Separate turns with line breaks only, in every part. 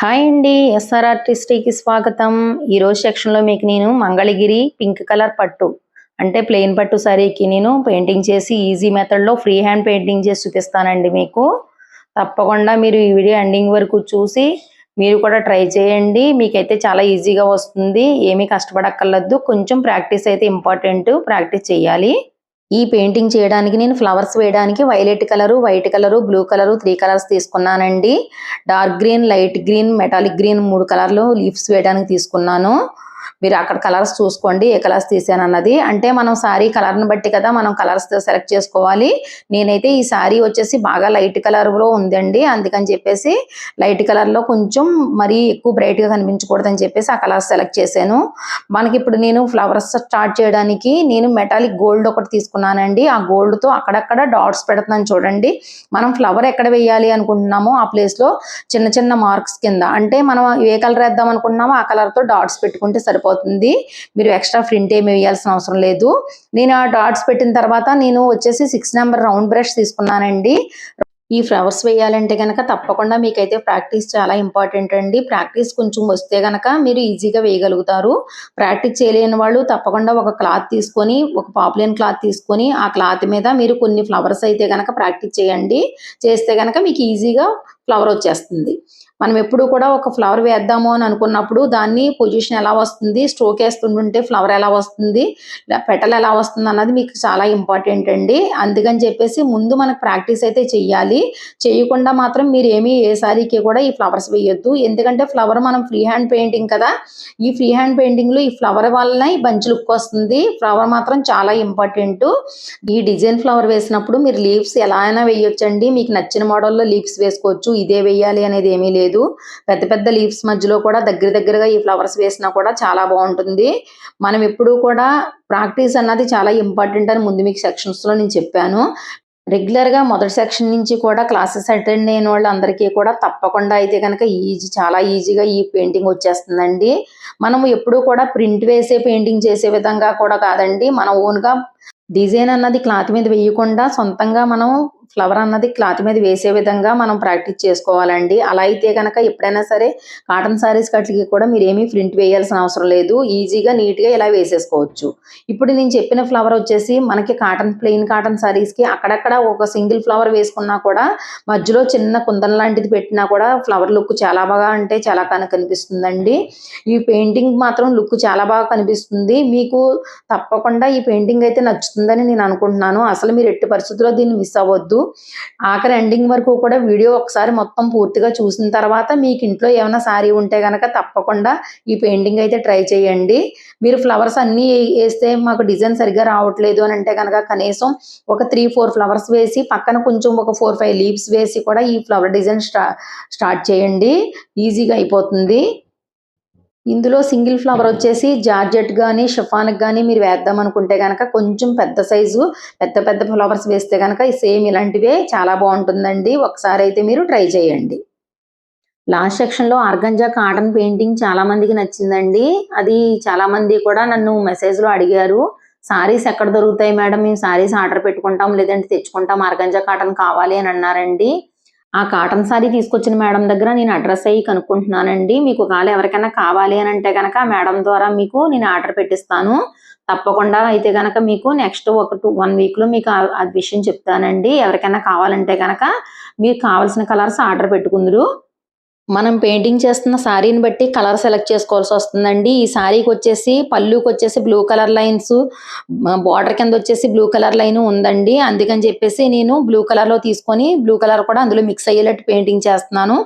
Hi అండి SR ఆర్టిస్ట్కి స్వాగతం. ఈరోజు సెక్షన్లో మీకు నేను మంగళగిరి పింక్ కలర్ పట్టు అంటే ప్లెయిన్ పట్టు సారీకి నేను పెయింటింగ్ చేసి ఈజీ మెథడ్లో ఫ్రీ హ్యాండ్ పెయింటింగ్ చేసి చూపిస్తానండి మీకు. తప్పకుండా మీరు ఈ వీడియో ఎండింగ్ వరకు చూసి మీరు కూడా ట్రై చేయండి. మీకైతే చాలా ఈజీగా వస్తుంది. ఏమీ కష్టపడక్కర్లేదు. కొంచెం ప్రాక్టీస్ అయితే ఇంపార్టెంట్ ప్రాక్టీస్ చేయాలి. ఈ పెయింటింగ్ చేయడానికి నేను ఫ్లవర్స్ వేయడానికి violet colour white colour blue colour three colours తీసుకున్నానండి. Dark green light green metallic green మూడు కలర్లు లీవ్స్ వేయడానికి తీసుకున్నాను. మీరు అక్కడ కలర్స్ చూసుకోండి ఏ కలర్స్ తీసాను అన్నది అంటే మనం శారీ కలర్ని బట్టి కదా మనం కలర్స్ సెలెక్ట్ చేసుకోవాలి. నేనైతే ఈ శారీ వచ్చేసి బాగా లైట్ కలర్లో ఉందండి. అందుకని చెప్పేసి లైట్ కలర్లో కొంచెం మరీ ఎక్కువ బ్రైట్గా కనిపించకూడదని చెప్పేసి ఆ కలర్స్ సెలెక్ట్ చేశాను. మనకి ఇప్పుడు నేను ఫ్లవర్స్ స్టార్ట్ చేయడానికి నేను మెటాలిక్ గోల్డ్ ఒకటి తీసుకున్నానండి. ఆ గోల్డ్తో అక్కడక్కడ డాట్స్ పెడుతున్నాను చూడండి. మనం ఫ్లవర్ ఎక్కడ వేయాలి అనుకుంటున్నామో ఆ ప్లేస్లో చిన్న చిన్న మార్క్స్ కింద. అంటే మనం ఏ కలర్ వేద్దాం అనుకుంటున్నామో ఆ కలర్తో డాట్స్ పెట్టుకుంటే సరిపోతుంది. మీరు ఎక్స్ట్రా ప్రింట్ ఏమి వేయాల్సిన అవసరం లేదు. నేను ఆ డాట్స్ పెట్టిన తర్వాత నేను వచ్చేసి సిక్స్ నెంబర్ రౌండ్ బ్రష్ తీసుకున్నానండి. ఈ ఫ్లవర్స్ వేయాలంటే కనుక తప్పకుండా మీకైతే ప్రాక్టీస్ చాలా ఇంపార్టెంట్ అండి. ప్రాక్టీస్ కొంచెం వస్తే కనుక మీరు ఈజీగా వేయగలుగుతారు. ప్రాక్టీస్ చేయలేని వాళ్ళు తప్పకుండా ఒక క్లాత్ తీసుకొని ఒక పాపులర్ క్లాత్ తీసుకొని ఆ క్లాత్ మీద మీరు కొన్ని ఫ్లవర్స్ అయితే కనుక ప్రాక్టీస్ చేయండి. చేస్తే కనుక మీకు ఈజీగా ఫ్లవర్ వచ్చేస్తుంది. మనం ఎప్పుడు కూడా ఒక ఫ్లవర్ వేద్దాము అని అనుకున్నప్పుడు దాన్ని పొజిషన్ ఎలా వస్తుంది స్ట్రోక్ వేస్తుంటుంటే ఫ్లవర్ ఎలా వస్తుంది పెటల్ ఎలా వస్తుంది అన్నది మీకు చాలా ఇంపార్టెంట్ అండి. అందుకని చెప్పేసి ముందు మనకు ప్రాక్టీస్ అయితే చెయ్యాలి. చేయకుండా మాత్రం మీరు ఏమీ ఏ సారీకి కూడా ఈ ఫ్లవర్స్ వేయొద్దు. ఎందుకంటే ఫ్లవర్ మనం ఫ్రీ హ్యాండ్ పెయింటింగ్ కదా ఈ ఫ్రీ హ్యాండ్ పెయింటింగ్లో ఈ ఫ్లవర్ వల్లనే ఈ బంచ్ లుక్ వస్తుంది. ఫ్లవర్ మాత్రం చాలా ఇంపార్టెంట్ ఈ డిజైన్ ఫ్లవర్ వేసినప్పుడు మీరు లీవ్స్ ఎలా అయినా వేయొచ్చండి. మీకు నచ్చిన మోడల్లో లీవ్స్ వేసుకోవచ్చు. ఇదే వేయాలి అనేది ఏమీ లేదు. పెద్ద పెద్ద లీవ్స్ మధ్యలో కూడా దగ్గర దగ్గరగా ఈ ఫ్లవర్స్ వేసినా కూడా చాలా బాగుంటుంది. మనం ఎప్పుడూ కూడా ప్రాక్టీస్ అన్నది చాలా ఇంపార్టెంట్ అని ముందు మీకు సెక్షన్స్లో నేను చెప్పాను. రెగ్యులర్గా మొదటి సెక్షన్ నుంచి కూడా క్లాసెస్ అటెండ్ అయిన వాళ్ళందరికీ కూడా తప్పకుండా అయితే కనుక ఈజీ చాలా ఈజీగా ఈ పెయింటింగ్ వచ్చేస్తుందండి. మనం ఎప్పుడూ కూడా ప్రింట్ వేసే పెయింటింగ్ చేసే విధంగా కూడా కాదండి. మన ఓన్గా డిజైన్ అన్నది క్లాత్ మీద వేయకుండా సొంతంగా మనం ఫ్లవర్ అన్నది క్లాత్ మీద వేసే విధంగా మనం ప్రాక్టీస్ చేసుకోవాలండి. అలా అయితే కనుక ఎప్పుడైనా సరే కాటన్ సారీస్ కట్లకి కూడా మీరు ఏమీ ప్రింట్ వేయాల్సిన అవసరం లేదు. ఈజీగా నీట్గా ఇలా వేసేసుకోవచ్చు. ఇప్పుడు నేను చెప్పిన ఫ్లవర్ వచ్చేసి మనకి కాటన్ ప్లెయిన్ కాటన్ సారీస్కి అక్కడక్కడ ఒక సింగిల్ ఫ్లవర్ వేసుకున్నా కూడా మధ్యలో చిన్న కుందన్ లాంటిది పెట్టినా కూడా ఫ్లవర్ లుక్ చాలా బాగా అంటే చాలా కనుక కనిపిస్తుందండి. ఈ పెయింటింగ్ మాత్రం లుక్ చాలా బాగా కనిపిస్తుంది. మీకు తప్పకుండా ఈ పెయింటింగ్ అయితే నచ్చుతుందని నేను అనుకుంటున్నాను. అసలు మీరు ఎట్టి పరిస్థితుల్లో దీన్ని మిస్ అవ్వద్దు. ఆఖరి ఎండింగ్ వరకు కూడా వీడియో ఒకసారి మొత్తం పూర్తిగా చూసిన తర్వాత మీకు ఇంట్లో ఏమైనా సారీ ఉంటే కనుక తప్పకుండా ఈ పెయింటింగ్ అయితే ట్రై చేయండి. మీరు ఫ్లవర్స్ అన్నీ వేస్తే మాకు డిజైన్ సరిగ్గా రావట్లేదు అని అంటే కనుక కనీసం ఒక త్రీ ఫోర్ ఫ్లవర్స్ వేసి పక్కన కొంచెం ఒక ఫోర్ ఫైవ్ లీవ్స్ వేసి కూడా ఈ ఫ్లవర్ డిజైన్ స్టార్ట్ చేయండి. ఈజీగా అయిపోతుంది. ఇందులో సింగిల్ ఫ్లవర్ వచ్చేసి జార్జెట్ కానీ షఫాన్కి కానీ మీరు వేద్దాం అనుకుంటే కనుక కొంచెం పెద్ద సైజు పెద్ద పెద్ద ఫ్లవర్స్ వేస్తే కనుక సేమ్ ఇలాంటివే చాలా బాగుంటుందండి. ఒకసారి అయితే మీరు ట్రై చేయండి. లాస్ట్ సెక్షన్లో ఆర్గంజా కాటన్ పెయింటింగ్ చాలామందికి నచ్చిందండి. అది చాలామంది కూడా నన్ను మెసేజ్లో అడిగారు. సారీస్ ఎక్కడ దొరుకుతాయి మేడం? మేము సారీస్ ఆర్డర్ పెట్టుకుంటాం లేదంటే తెచ్చుకుంటాం. ఆర్గంజా కాటన్ కావాలి అని అన్నారండి. ఆ కాటన్ సారీ తీసుకొచ్చిన మేడం దగ్గర నేను అడ్రస్ అయ్యి కనుక్కుంటున్నానండి. మీకు ఒకవేళ ఎవరికైనా కావాలి అని అంటే కనుక మేడం ద్వారా మీకు నేను ఆర్డర్ పెట్టిస్తాను. తప్పకుండా అయితే కనుక మీకు నెక్స్ట్ ఒక టూ వన్ వీక్లో మీకు ఆ విషయం చెప్తానండి. ఎవరికైనా కావాలంటే కనుక మీకు కావాల్సిన కలర్స్ ఆర్డర్ పెట్టుకుందరు. మనం పెయింటింగ్ చేస్తున్న శారీని బట్టి కలర్ సెలెక్ట్ చేసుకోవాల్సి వస్తుందండి. ఈ శారీకి వచ్చేసి పళ్ళుకి వచ్చేసి బ్లూ కలర్ లైన్స్ బార్డర్ కింద వచ్చేసి బ్లూ కలర్ లైన్ ఉందండి. అందుకని చెప్పేసి నేను బ్లూ కలర్లో తీసుకొని బ్లూ కలర్ కూడా అందులో మిక్స్ అయ్యేటట్టు పెయింటింగ్ చేస్తున్నాను.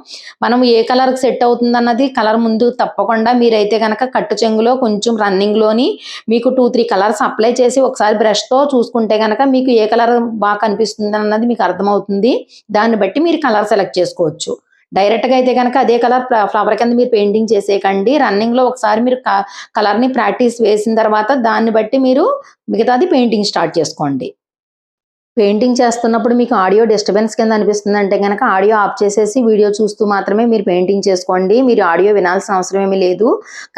మనం ఏ కలర్కి సెట్ అవుతుంది అన్నది కలర్ ముందు తప్పకుండా మీరైతే కనుక కట్టు చెంగులో కొంచెం రన్నింగ్లోని మీకు టూ త్రీ కలర్స్ అప్లై చేసి ఒకసారి బ్రష్తో చూసుకుంటే కనుక మీకు ఏ కలర్ బాగా కనిపిస్తుంది అన్నది మీకు అర్థమవుతుంది. దాన్ని బట్టి మీరు కలర్ సెలెక్ట్ చేసుకోవచ్చు. డైరెక్ట్గా అయితే కనుక అదే కలర్ ఫ్లవర్ కింద మీరు పెయింటింగ్ చేసేయకండి. రన్నింగ్లో ఒకసారి మీరు కలర్ని ప్రాక్టీస్ వేసిన తర్వాత దాన్ని బట్టి మీరు మిగతాది పెయింటింగ్ స్టార్ట్ చేసుకోండి. పెయింటింగ్ చేస్తున్నప్పుడు మీకు ఆడియో డిస్టర్బెన్స్ కింద అనిపిస్తుంది అంటే కనుక ఆడియో ఆఫ్ చేసేసి వీడియో చూస్తూ మాత్రమే మీరు పెయింటింగ్ చేసుకోండి. మీరు ఆడియో వినాల్సిన అవసరం ఏమీ లేదు.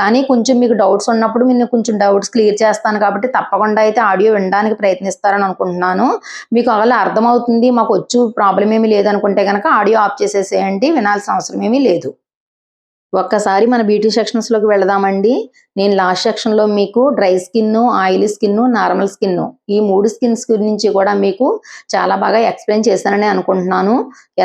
కానీ కొంచెం మీకు డౌట్స్ ఉన్నప్పుడు నేను కొంచెం డౌట్స్ క్లియర్ చేస్తాను కాబట్టి తప్పకుండా అయితే ఆడియో వినడానికి ప్రయత్నిస్తారని అనుకుంటున్నాను. మీకు అలా అర్థమవుతుంది మాకు వచ్చు ప్రాబ్లం ఏమీ లేదనుకుంటే కనుక ఆడియో ఆఫ్ చేసేసేయండి. వినాల్సిన అవసరం ఏమీ లేదు. ఒక్కసారి మన బ్యూటీ సెక్షన్స్లోకి వెళదామండి. నేను లాస్ట్ సెక్షన్లో మీకు dry skin oily skin normal skin ఈ మూడు స్కిన్స్ గురించి కూడా మీకు చాలా బాగా ఎక్స్ప్లెయిన్ చేశానని అనుకుంటున్నాను.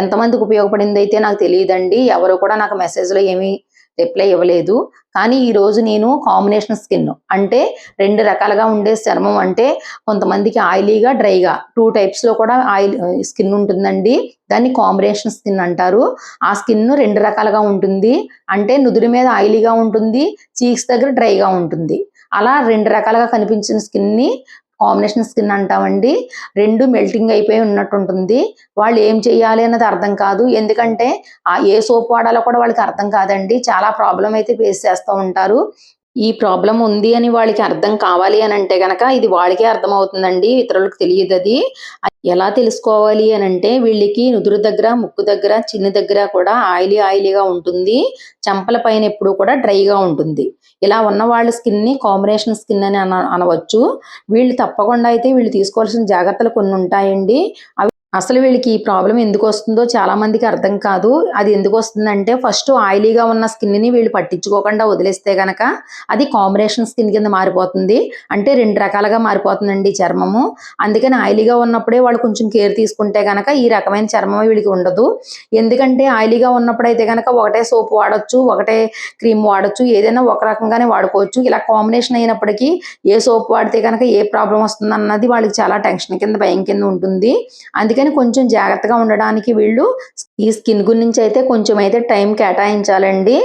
ఎంతమందికి ఉపయోగపడింది అయితే నాకు తెలియదండి. ఎవరు కూడా నాకు మెసేజ్లో ఏమీ రిప్లై ఇవ్వలేదు. కానీ ఈరోజు నేను కాంబినేషన్ స్కిన్ అంటే రెండు రకాలుగా ఉండే చర్మం అంటే కొంతమందికి ఆయిలీగా డ్రైగా టూ టైప్స్లో కూడా ఆయిల్ స్కిన్ ఉంటుందండి. దాన్ని కాంబినేషన్ స్కిన్ అంటారు. ఆ స్కిన్ రెండు రకాలుగా ఉంటుంది. అంటే నుదురు మీద ఆయిలీగా ఉంటుంది చీక్స్ దగ్గర డ్రైగా ఉంటుంది. అలా రెండు రకాలుగా కనిపించిన స్కిన్ని కాంబినేషన్ స్కిన్ అంటామండి. రెండు మెల్టింగ్ అయిపోయి ఉన్నట్టు ఉంటుంది వాళ్ళు ఏం చేయాలి అన్నది అర్థం కాదు. ఎందుకంటే ఏ సోప్ వాడాలో కూడా వాళ్ళకి అర్థం కాదండి. చాలా ప్రాబ్లం అయితే ఫేస్ చేస్తూ ఉంటారు. ఈ ప్రాబ్లం ఉంది అని వాళ్ళకి అర్థం కావాలి అని అంటే గనక ఇది వాళ్ళకే అర్థమవుతుందండి ఇతరులకు తెలియదు అది. ఎలా తెలుసుకోవాలి అని అంటే వీళ్ళకి నుదురు దగ్గర ముక్కు దగ్గర చిన్న దగ్గర కూడా ఆయిలీ ఆయిలీగా ఉంటుంది. చెంపల పైన ఎప్పుడు కూడా డ్రైగా ఉంటుంది. ఇలా ఉన్న వాళ్ళ స్కిన్ని కాంబినేషన్ స్కిన్ అని అన అనవచ్చు. వీళ్ళు తప్పకుండా అయితే వీళ్ళు తీసుకోవాల్సిన జాగ్రత్తలు కొన్ని ఉంటాయండి. అవి అసలు వీళ్ళకి ఈ ప్రాబ్లం ఎందుకు వస్తుందో చాలా మందికి అర్థం కాదు. అది ఎందుకు వస్తుందంటే ఫస్ట్ ఆయిలీగా ఉన్న స్కిన్ని వీళ్ళు పట్టించుకోకుండా వదిలేస్తే గనక అది కాంబినేషన్ స్కిన్ కింద మారిపోతుంది. అంటే రెండు రకాలుగా మారిపోతుందండి ఈ చర్మము. అందుకని ఆయిలీగా ఉన్నప్పుడే వాళ్ళు కొంచెం కేర్ తీసుకుంటే గనక ఈ రకమైన చర్మం వీళ్ళకి ఉండదు. ఎందుకంటే ఆయిలీగా ఉన్నప్పుడు అయితే గనక ఒకటే సోప్ వాడొచ్చు ఒకటే క్రీమ్ వాడొచ్చు ఏదైనా ఒక రకంగానే వాడుకోవచ్చు. ఇలా కాంబినేషన్ అయినప్పటికీ ఏ సోప్ వాడితే కనుక ఏ ప్రాబ్లం వస్తుంది అన్నది వాళ్ళకి చాలా టెన్షన్ కింద భయం కింద ఉంటుంది. అందుకని అందుకని కొంచెం జాగ్రత్తగా ఉండడానికి వీళ్ళు ఈ స్కిన్ గురించి అయితే కొంచెం అయితే టైం కేటాయించాలండి.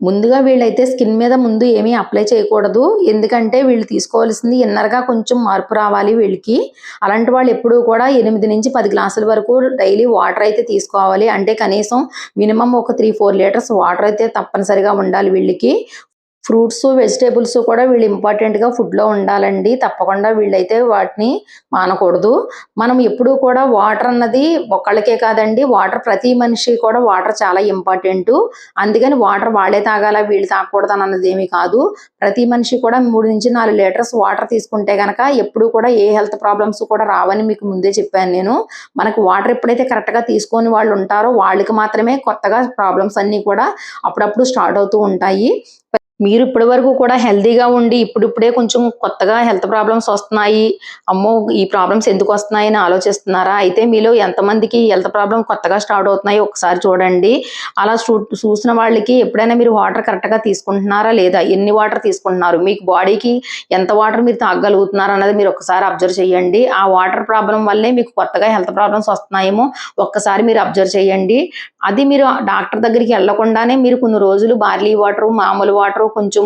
ముందుగా వీళ్ళైతే స్కిన్ మీద ముందు ఏమీ అప్లై చేయకూడదు. ఎందుకంటే వీళ్ళు తీసుకోవాల్సింది ఇన్నర్గా కొంచెం మార్పు రావాలి వీళ్ళకి. అలాంటి వాళ్ళు ఎప్పుడూ కూడా ఎనిమిది నుంచి పది గ్లాసుల వరకు డైలీ వాటర్ అయితే తీసుకోవాలి. అంటే కనీసం మినిమం ఒక త్రీ ఫోర్ లీటర్స్ వాటర్ అయితే తప్పనిసరిగా ఉండాలి వీళ్ళకి. ఫ్రూట్స్ వెజిటేబుల్స్ కూడా వీళ్ళు ఇంపార్టెంట్గా ఫుడ్లో ఉండాలండి. తప్పకుండా వీళ్ళైతే వాటిని మానకూడదు. మనం ఎప్పుడూ కూడా వాటర్ అన్నది ఒకళ్ళకే కాదండి. వాటర్ ప్రతి మనిషి కూడా వాటర్ చాలా ఇంపార్టెంట్ అందుకని వాటర్ వాళ్ళే తాగాల వీళ్ళు తాగకూడదు అన్నది ఏమీ కాదు. ప్రతి మనిషి కూడా మూడు నుంచి నాలుగు లీటర్స్ వాటర్ తీసుకుంటే కనుక ఎప్పుడు కూడా ఏ హెల్త్ ప్రాబ్లమ్స్ కూడా రావని మీకు ముందే చెప్పాను నేను. మనకు వాటర్ ఎప్పుడైతే కరెక్ట్గా తీసుకొని వాళ్ళు ఉంటారో వాళ్ళకి మాత్రమే కొత్తగా ప్రాబ్లమ్స్ అన్నీ కూడా అప్పుడప్పుడు స్టార్ట్ అవుతూ ఉంటాయి. మీరు ఇప్పటి వరకు కూడా హెల్తీగా ఉండి ఇప్పుడిప్పుడే కొంచెం కొత్తగా హెల్త్ ప్రాబ్లమ్స్ వస్తున్నాయి. అమ్మో ఈ ప్రాబ్లమ్స్ ఎందుకు వస్తున్నాయి అని ఆలోచిస్తున్నారా? అయితే మీలో ఎంతమందికి హెల్త్ ప్రాబ్లమ్ కొత్తగా స్టార్ట్ అవుతున్నాయి ఒకసారి చూడండి. అలా చూ- చూసిన వాళ్ళకి ఎప్పుడైనా మీరు వాటర్ కరెక్ట్గా తీసుకుంటున్నారా లేదా? ఎన్ని వాటర్ తీసుకుంటున్నారు? మీకు బాడీకి ఎంత వాటర్ మీరు తాగగలుగుతున్నారు అన్నది మీరు ఒకసారి అబ్జర్వ్ చేయండి. ఆ వాటర్ ప్రాబ్లం వల్లే మీకు కొత్తగా హెల్త్ ప్రాబ్లమ్స్ వస్తున్నాయేమో ఒక్కసారి మీరు అబ్జర్వ్ చేయండి. అది మీరు డాక్టర్ దగ్గరికి వెళ్ళకుండానే మీరు కొన్ని రోజులు బార్లీ వాటర్ మామూలు వాటర్ కొంచెం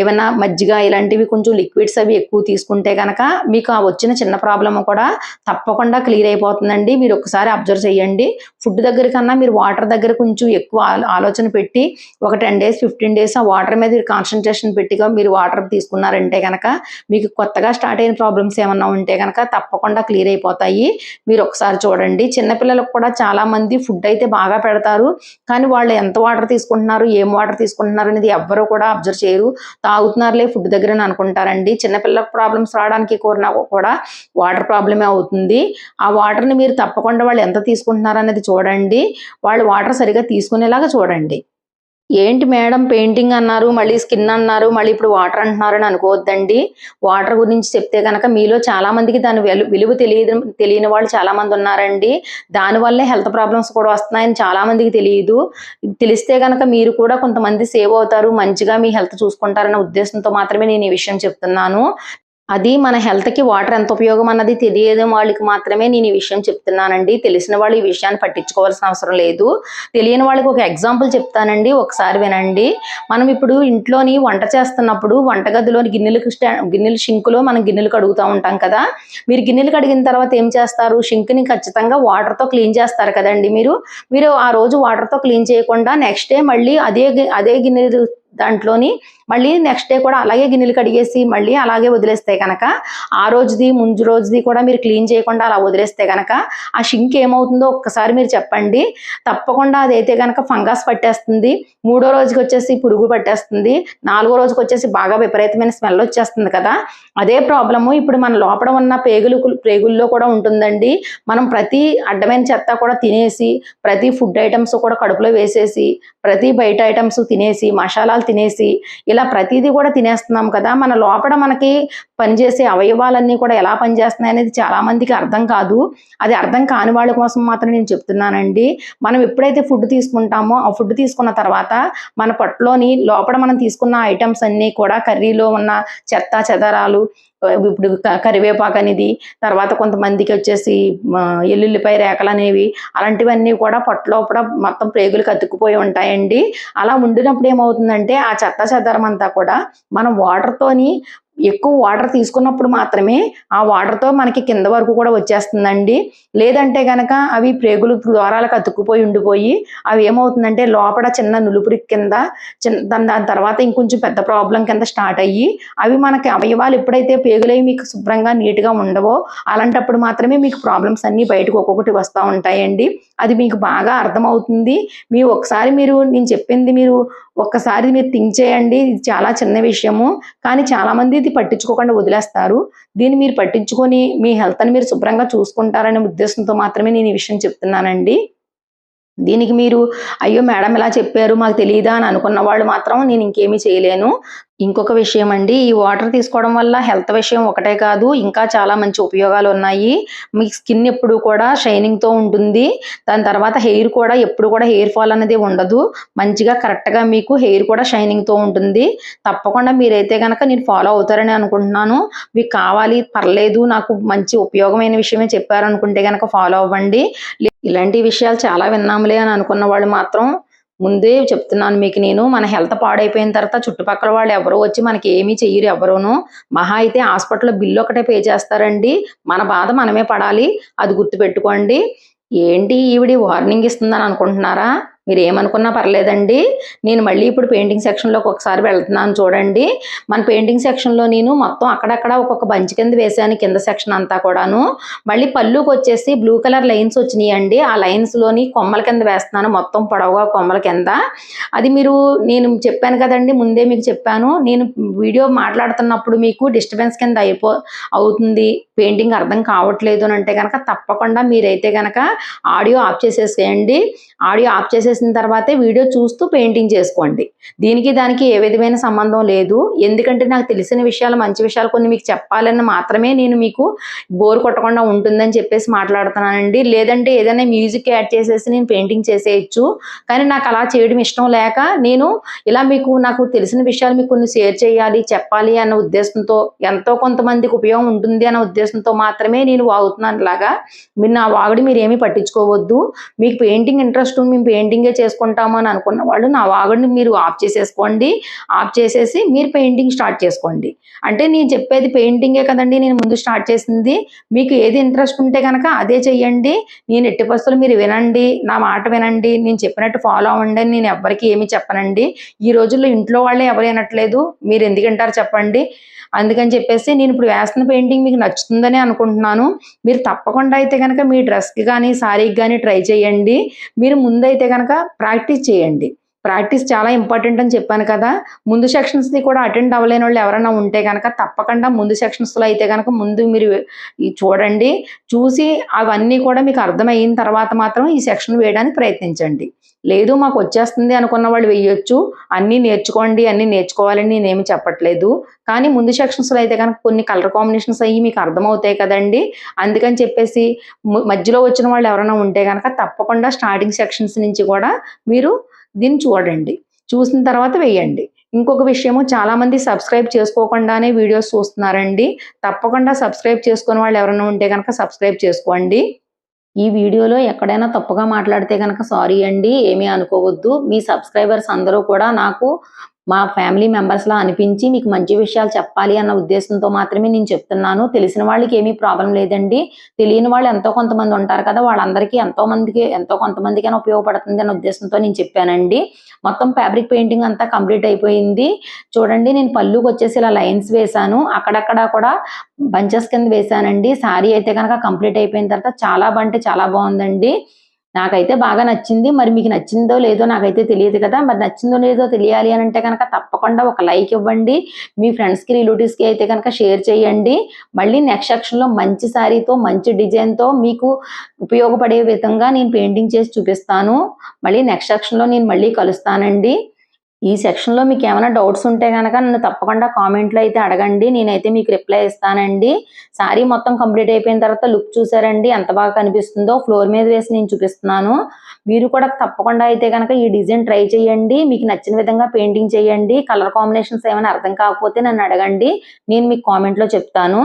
ఏమైనా మజ్జిగ ఇలాంటివి కొంచెం లిక్విడ్స్ అవి ఎక్కువ తీసుకుంటే కనుక మీకు ఆ వచ్చిన చిన్న ప్రాబ్లమ్ కూడా తప్పకుండా క్లియర్ అయిపోతుందండి. మీరు ఒకసారి అబ్జర్వ్ చేయండి. ఫుడ్ దగ్గర కన్నా మీరు వాటర్ దగ్గర కొంచెం ఎక్కువ ఆలోచన పెట్టి ఒక టెన్ డేస్ ఫిఫ్టీన్ డేస్ ఆ వాటర్ మీద కాన్సన్ట్రేషన్ పెట్టిగా మీరు వాటర్ తీసుకున్నారంటే కనుక మీకు కొత్తగా స్టార్ట్ అయిన ప్రాబ్లమ్స్ ఏమన్నా ఉంటే కనుక తప్పకుండా క్లియర్ అయిపోతాయి. మీరు ఒకసారి చూడండి. చిన్నపిల్లలకు కూడా చాలా మంది ఫుడ్ అయితే బాగా పెడతారు. కానీ వాళ్ళు ఎంత వాటర్ తీసుకుంటున్నారు ఏం వాటర్ తీసుకుంటున్నారు అనేది ఎవ్వరూ కూడా అబ్జర్వ్ చేయరు. తాగుతున్నారులే ఫుడ్ దగ్గర అనుకుంటారండి. చిన్నపిల్లలకు ప్రాబ్లమ్స్ రావడానికి కోరినా కూడా వాటర్ ప్రాబ్లమే అవుతుంది. ఆ వాటర్ని మీరు తప్పకుండా వాళ్ళు ఎంత తీసుకుంటున్నారు అనేది చూడండి. వాళ్ళు వాటర్ సరిగా తీసుకునేలాగా చూడండి. ఏంటి మేడం పెయింటింగ్ అన్నారు మళ్ళీ స్కిన్ అన్నారు మళ్ళీ ఇప్పుడు వాటర్ అంటున్నారు అని అనుకోవద్దండి. వాటర్ గురించి చెప్తే కనుక మీలో చాలా మందికి దాని విలువ తెలియదు తెలియని వాళ్ళు చాలా మంది ఉన్నారండి దానివల్లే హెల్త్ ప్రాబ్లమ్స్ కూడా వస్తున్నాయని చాలా మందికి తెలియదు. తెలిస్తే కనుక మీరు కూడా కొంతమంది సేవ్ అవుతారు మంచిగా మీ హెల్త్ చూసుకుంటారనే ఉద్దేశంతో మాత్రమే నేను ఈ విషయం చెప్తున్నాను. అది మన హెల్త్కి వాటర్ ఎంత ఉపయోగం అన్నది తెలియని వాళ్ళకి మాత్రమే నేను ఈ విషయం చెప్తున్నానండి. తెలిసిన వాళ్ళు ఈ విషయాన్ని పట్టించుకోవాల్సిన అవసరం లేదు. తెలియని వాళ్ళకి ఒక ఎగ్జాంపుల్ చెప్తానండి. ఒకసారి వినండి. మనం ఇప్పుడు ఇంట్లోని వంట చేస్తున్నప్పుడు వంటగదిలోని గిన్నెలకు స్టా గిన్నెలు షింకులో మనం గిన్నెలు కడుగుతూ ఉంటాం కదా. మీరు గిన్నెలు కడిగిన తర్వాత ఏం చేస్తారు? షింక్ని ఖచ్చితంగా వాటర్తో క్లీన్ చేస్తారు కదండి మీరు. మీరు ఆ రోజు వాటర్తో క్లీన్ చేయకుండా నెక్స్ట్ డే మళ్ళీ అదే గి- అదే గిన్నెలు దాంట్లోని మళ్ళీ నెక్స్ట్ డే కూడా అలాగే గిన్నెలు కడిగేసి మళ్ళీ అలాగే వదిలేస్తే కనుక ఆ రోజుది ముందు రోజుది కూడా మీరు క్లీన్ చేయకుండా అలా వదిలేస్తే కనుక ఆ షింక్ ఏమవుతుందో ఒక్కసారి మీరు చెప్పండి. తప్పకుండా అదైతే కనుక ఫంగస్ పట్టేస్తుంది. మూడో రోజుకి వచ్చేసి పురుగు పట్టేస్తుంది. నాలుగో రోజుకి వచ్చేసి బాగా విపరీతమైన స్మెల్ వచ్చేస్తుంది కదా. అదే ప్రాబ్లము ఇప్పుడు మన లోపల ఉన్న పేగులు పేగుల్లో కూడా ఉంటుందండి. మనం ప్రతి అడ్డమైన చెత్త కూడా తినేసి ప్రతి ఫుడ్ ఐటమ్స్ కూడా కడుపులో వేసేసి ప్రతి బయట ఐటమ్స్ తినేసి మసాలాలు తినేసి ఇలా ప్రతిదీ కూడా తినేస్తున్నాం కదా మన లోపల మనకి పనిచేసే అవయవాలన్నీ కూడా ఎలా పనిచేస్తున్నాయి అనేది చాలా మందికి అర్థం కాదు. అది అర్థం కాని వాళ్ళ కోసం మాత్రం నేను చెప్తున్నానండి. మనం ఎప్పుడైతే ఫుడ్ తీసుకుంటామో ఆ ఫుడ్ తీసుకున్న తర్వాత మన పొట్టలోని లోపల మనం తీసుకున్న ఐటమ్స్ అన్నీ కూడా కర్రీలో ఉన్న చెత్త చెదరాలు ఇప్పుడు కరివేపాకు అనేది తర్వాత కొంతమందికి వచ్చేసి ఎల్లుల్లిపై ఎల్లుల్లిపాయ రేఖలు అనేవి అలాంటివన్నీ కూడా పొట్టలోపల మొత్తం ప్రేగులు కత్తుకుపోయి ఉంటాయండి. అలా ఉండినప్పుడు ఏమవుతుందంటే ఆ చెత్త చెదరం అంతా కూడా మనం వాటర్తోని ఎక్కువ వాటర్ తీసుకున్నప్పుడు మాత్రమే ఆ వాటర్తో మనకి కింద వరకు కూడా వచ్చేస్తుందండి. లేదంటే కనుక అవి ప్రేగులు ద్వారాలకు అతుక్కుపోయి ఉండిపోయి అవి ఏమవుతుందంటే లోపల చిన్న నులుపురి కింద చిన్న దాని దాని తర్వాత ఇంకొంచెం పెద్ద ప్రాబ్లం కింద స్టార్ట్ అయ్యి అవి మనకి అవయవాలు ఎప్పుడైతే పేగులవి మీకు శుభ్రంగా నీట్గా ఉండవో అలాంటప్పుడు మాత్రమే మీకు ప్రాబ్లమ్స్ అన్నీ బయటకు ఒక్కొక్కటి వస్తూ ఉంటాయండి. అది మీకు బాగా అర్థమవుతుంది. మీ ఒకసారి మీరు నేను చెప్పింది మీరు ఒక్కసారి మీరు థింక్ చేయండి ఇది చాలా చిన్న విషయము కానీ చాలామంది ఇది పట్టించుకోకుండా వదిలేస్తారు. దీన్ని మీరు పట్టించుకొని మీ హెల్త్ని మీరు శుభ్రంగా చూసుకుంటారనే ఉద్దేశంతో మాత్రమే నేను ఈ విషయం చెప్తున్నానండి. దీనికి మీరు అయ్యో మేడం ఇలా చెప్పారు మాకు తెలియదా అని అనుకున్న వాళ్ళు మాత్రం నేను ఇంకేమీ చేయలేను. ఇంకొక విషయం అండి ఈ వాటర్ తీసుకోవడం వల్ల హెల్త్ విషయం ఒకటే కాదు ఇంకా చాలా మంచి ఉపయోగాలు ఉన్నాయి. మీ స్కిన్ ఎప్పుడు కూడా షైనింగ్తో ఉంటుంది. దాని తర్వాత హెయిర్ కూడా ఎప్పుడు కూడా హెయిర్ ఫాల్ అనేది ఉండదు. మంచిగా కరెక్ట్గా మీకు హెయిర్ కూడా షైనింగ్తో ఉంటుంది. తప్పకుండా మీరైతే కనుక నేను ఫాలో అవుతారని అనుకుంటున్నాను. మీకు కావాలి పర్లేదు నాకు మంచి ఉపయోగమైన విషయమే చెప్పారనుకుంటే కనుక ఫాలో అవ్వండి. ఇలాంటి విషయాలు చాలా విన్నాములే అని అనుకున్న వాళ్ళు మాత్రం ముందే చెప్తున్నాను మీకు నేను మన హెల్త్ పాడైపోయిన తర్వాత చుట్టుపక్కల వాళ్ళు ఎవరో వచ్చి మనకి ఏమీ చెయ్యరు ఎవరును. మహా అయితే హాస్పిటల్లో బిల్లు ఒకటే పే చేస్తారండి. మన బాధ మనమే పడాలి. అది గుర్తుపెట్టుకోండి. ఏంటి ఈవిడి వార్నింగ్ ఇస్తుందని అనుకుంటున్నారా? మీరు ఏమనుకున్నా పర్లేదండి. నేను మళ్ళీ ఇప్పుడు పెయింటింగ్ సెక్షన్లోకి ఒకసారి వెళ్తున్నాను చూడండి. మన పెయింటింగ్ సెక్షన్లో నేను మొత్తం అక్కడక్కడ ఒక్కొక్క బంచి కింద వేసాను కింద సెక్షన్ అంతా కూడాను. మళ్ళీ పళ్ళుకి వచ్చేసి బ్లూ కలర్ లైన్స్ వచ్చినాయండి. ఆ లైన్స్లోని కొమ్మల కింద వేస్తున్నాను మొత్తం పొడవుగా కొమ్మల కింద. అది మీరు నేను చెప్పాను కదండి ముందే మీకు చెప్పాను. నేను వీడియో మాట్లాడుతున్నప్పుడు మీకు డిస్టర్బెన్స్ కింద అయిపో అవుతుంది. పెయింటింగ్ అర్థం కావట్లేదు అని అంటే కనుక తప్పకుండా మీరైతే కనుక ఆడియో ఆఫ్ చేసేసేయండి. ఆడియో ఆఫ్ చేసేసిన తర్వాతే వీడియో చూస్తూ పెయింటింగ్ చేసుకోండి. దీనికి దానికి ఏ విధమైన సంబంధం లేదు. ఎందుకంటే నాకు తెలిసిన విషయాలు మంచి విషయాలు కొన్ని మీకు చెప్పాలని మాత్రమే నేను మీకు బోర్ కొట్టకుండా ఉంటుందని చెప్పేసి మాట్లాడుతున్నానండి. లేదంటే ఏదైనా మ్యూజిక్ యాడ్ చేసేసి నేను పెయింటింగ్ చేసేయచ్చు. కానీ నాకు అలా చేయడం ఇష్టం లేక నేను ఇలా మీకు నాకు తెలిసిన విషయాలు మీకు కొన్ని షేర్ చేయాలి చెప్పాలి అన్న ఉద్దేశంతో ఎంతో కొంతమందికి ఉపయోగం ఉంటుంది అన్న ఉద్దేశంతో మాత్రమే నేను వాగుతున్నాను లాగా. మీరు నా వాగుడి మీరు ఏమీ పట్టించుకోవద్దు. మీకు పెయింటింగ్ ఇంట్రెస్ట్ మేము పెయింటింగే చేసుకుంటాము అని అనుకున్న వాళ్ళు నా వాగుడిని మీరు ఆఫ్ చేసేసుకోండి. ఆఫ్ చేసేసి మీరు పెయింటింగ్ స్టార్ట్ చేసుకోండి. అంటే నేను చెప్పేది పెయింటింగే కదండి నేను ముందు స్టార్ట్ చేసింది. మీకు ఏది ఇంట్రెస్ట్ ఉంటే కనుక అదే చెయ్యండి. నేను ఎట్టి పస్తులు మీరు వినండి. నా మాట వినండి. నేను చెప్పినట్టు ఫాలో అవ్వండి అని నేను ఎవ్వరికి ఏమీ చెప్పనండి. ఈ రోజుల్లో ఇంట్లో వాళ్ళే ఎవరు వినట్లేదు. మీరు ఎందుకు చెప్పండి. అందుకని చెప్పేసి నేను ఇప్పుడు వేస్తున్న పెయింటింగ్ మీకు నచ్చుతుందని అనుకుంటున్నాను. మీరు తప్పకుండా అయితే కనుక మీ డ్రెస్కి కానీ శారీకి కానీ ట్రై చేయండి. మీరు ముందైతే కనుక ప్రాక్టీస్ చేయండి. ప్రాక్టీస్ చాలా ఇంపార్టెంట్ అని చెప్పాను కదా. ముందు సెక్షన్స్ని కూడా అటెండ్ అవ్వలేని వాళ్ళు ఎవరైనా ఉంటే కనుక తప్పకుండా ముందు సెక్షన్స్లో అయితే కనుక ముందు మీరు చూడండి. చూసి అవన్నీ కూడా మీకు అర్థమయిన తర్వాత మాత్రం ఈ సెక్షన్ వేయడానికి ప్రయత్నించండి. లేదు మాకు వచ్చేస్తుంది అనుకున్న వాళ్ళు వేయొచ్చు. అన్నీ నేర్చుకోండి అన్నీ నేర్చుకోవాలని నేనేమి చెప్పట్లేదు. కానీ ముందు సెక్షన్స్లో అయితే కనుక కొన్ని కలర్ కాంబినేషన్స్ అయ్యి మీకు అర్థమవుతాయి కదండి. అందుకని చెప్పేసి మధ్యలో వచ్చిన వాళ్ళు ఎవరైనా ఉంటే కనుక తప్పకుండా స్టార్టింగ్ సెక్షన్స్ నుంచి కూడా మీరు దీన్ని చూడండి. చూసిన తర్వాత వేయండి. ఇంకొక విషయము చాలా మంది సబ్స్క్రైబ్ చేసుకోకుండానే వీడియోస్ చూస్తున్నారండి. తప్పకుండా సబ్స్క్రైబ్ చేసుకుని వాళ్ళు ఎవరైనా ఉంటే కనుక సబ్స్క్రైబ్ చేసుకోండి. ఈ వీడియోలో ఎక్కడైనా తప్పుగా మాట్లాడితే కనుక సారీ అండి. ఏమీ అనుకోవద్దు. మీ సబ్స్క్రైబర్స్ అందరూ కూడా నాకు మా ఫ్యామిలీ మెంబర్స్లా అనిపించి మీకు మంచి విషయాలు చెప్పాలి అన్న ఉద్దేశంతో మాత్రమే నేను చెప్తున్నాను. తెలిసిన వాళ్ళకి ఏమీ ప్రాబ్లం లేదండి. తెలియని వాళ్ళు ఎంతో కొంతమంది ఉంటారు కదా వాళ్ళందరికీ ఎంతో మందికి ఎంతో కొంతమందికైనా ఉపయోగపడుతుంది అన్న ఉద్దేశంతో నేను చెప్పానండి. మొత్తం ఫ్యాబ్రిక్ పెయింటింగ్ అంతా కంప్లీట్ అయిపోయింది. చూడండి నేను పళ్ళుకి వచ్చేసి ఇలా లైన్స్ వేశాను. అక్కడక్కడ కూడా బంచెస్ కింద వేశానండి. సారీ అయితే కనుక కంప్లీట్ అయిపోయిన తర్వాత చాలా బాగుంటే చాలా బాగుందండి. నాకైతే బాగా నచ్చింది. మరి మీకు నచ్చిందో లేదో నాకైతే తెలియదు కదా. మరి నచ్చిందో లేదో తెలియాలి అని అంటే కనుక తప్పకుండా ఒక లైక్ ఇవ్వండి. మీ ఫ్రెండ్స్కి రిలేటివ్స్కి అయితే కనుక షేర్ చేయండి. మళ్ళీ నెక్స్ట్ సెక్షన్లో మంచి శారీతో మంచి డిజైన్తో మీకు ఉపయోగపడే విధంగా నేను పెయింటింగ్ చేసి చూపిస్తాను. మళ్ళీ నెక్స్ట్ సెక్షన్లో నేను మళ్ళీ కలుస్తానండి. ఈ సెక్షన్లో మీకు ఏమైనా డౌట్స్ ఉంటే కనుక నన్ను తప్పకుండా కామెంట్లో అయితే అడగండి. నేనైతే మీకు రిప్లై ఇస్తానండి. శారీ మొత్తం కంప్లీట్ అయిపోయిన తర్వాత లుక్ చూసారండి. ఎంత బాగా కనిపిస్తుందో ఫ్లోర్ మీద వేసి నేను చూపిస్తున్నాను. మీరు కూడా తప్పకుండా అయితే కనుక ఈ డిజైన్ ట్రై చేయండి. మీకు నచ్చిన విధంగా పెయింటింగ్ చేయండి. కలర్ కాంబినేషన్స్ ఏమైనా అర్థం కాకపోతే నన్ను అడగండి. నేను మీకు కామెంట్లో చెప్తాను.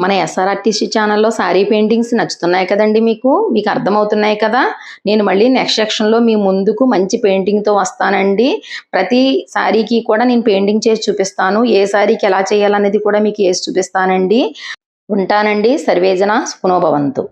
మన ఎస్ఆర్ఆర్టీసీ ఛానల్లో శారీ పెయింటింగ్స్ నచ్చుతున్నాయి కదండి మీకు? మీకు అర్థమవుతున్నాయి కదా? నేను మళ్ళీ నెక్స్ట్ సెక్షన్లో మీ ముందుకు మంచి పెయింటింగ్తో వస్తానండి. ప్రతి శారీకి కూడా నేను పెయింటింగ్ చేసి చూపిస్తాను. ఏ శారీకి ఎలా చేయాలనేది కూడా మీకు వేసి చూపిస్తానండి. ఉంటానండి. సర్వేజన సుఖనోభవంతు